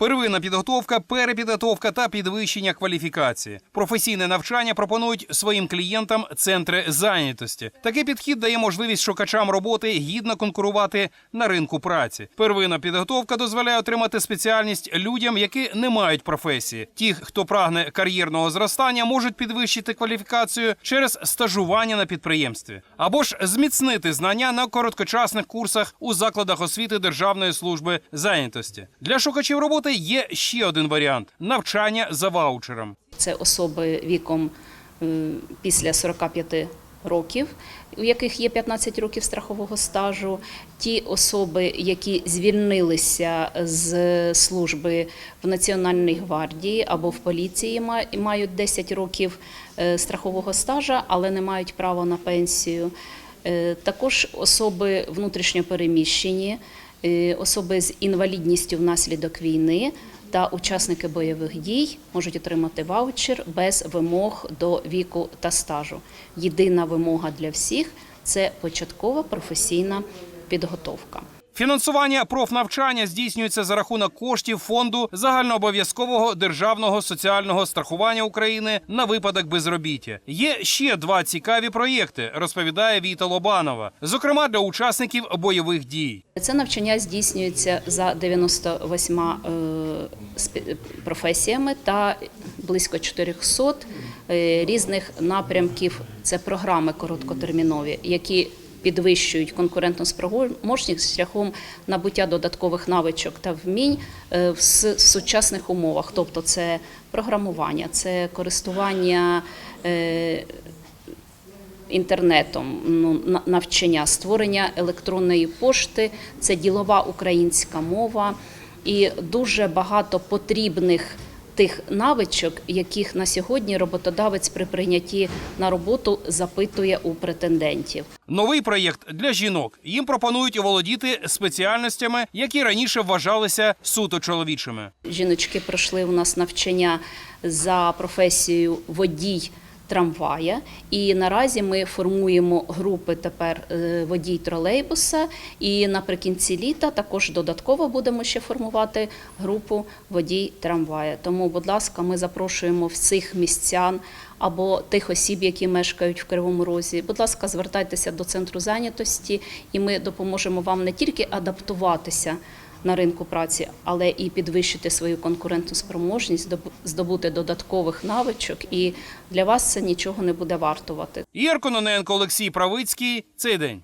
Первинна підготовка, перепідготовка та підвищення кваліфікації. Професійне навчання пропонують своїм клієнтам центри зайнятості. Такий підхід дає можливість шукачам роботи гідно конкурувати на ринку праці. Первинна підготовка дозволяє отримати спеціальність людям, які не мають професії. Ті, хто прагне кар'єрного зростання, можуть підвищити кваліфікацію через стажування на підприємстві або ж зміцнити знання на короткочасних курсах у закладах освіти Державної служби зайнятості. Для шукачів роботи є ще один варіант навчання за ваучером. Це особи віком е, після 45 років, у яких є 15 років страхового стажу. Ті особи, які звільнилися з служби в Національній гвардії або в поліції, мають 10 років е, страхового стажа, але не мають права на пенсію. Е, Також особи внутрішньопереміщені, особи з інвалідністю внаслідок війни та учасники бойових дій можуть отримати ваучер без вимог до віку та стажу. Єдина вимога для всіх це початкова професійна підготовка. Фінансування профнавчання здійснюється за рахунок коштів фонду загальнообов'язкового державного соціального страхування України на випадок безробіття. Є ще два цікаві проєкти, розповідає Віта Лобанова, зокрема для учасників бойових дій. Це навчання здійснюється за 98 е, спе- професіями та близько 400 е, різних напрямків. Це програми короткотермінові, які підвищують конкурентну спроможність шляхом набуття додаткових навичок та вмінь е, в сучасних умовах. Тобто, це програмування, це користування. е, інтернетом, ну, навчання, створення електронної пошти, це ділова українська мова і дуже багато потрібних тих навичок, яких на сьогодні роботодавець при прийнятті на роботу запитує у претендентів. Новий проєкт для жінок. Їм пропонують оволодіти спеціальностями, які раніше вважалися суто чоловічими. Жіночки пройшли у нас навчання за професією водій. Трамвая, і наразі ми формуємо групи тепер е, водій тролейбуса. І наприкінці літа також додатково будемо ще формувати групу водій трамвая. Тому, будь ласка, ми запрошуємо всіх містян або тих осіб, які мешкають в Кривому Розі. Будь ласка, звертайтеся до центру зайнятості, і ми допоможемо вам не тільки адаптуватися на ринку праці, але і підвищити свою конкурентну спроможність, здобу- здобути додаткових навичок, і для вас це нічого не буде вартувати. Ірко Ноненко, Олексій Правицький. Цей день.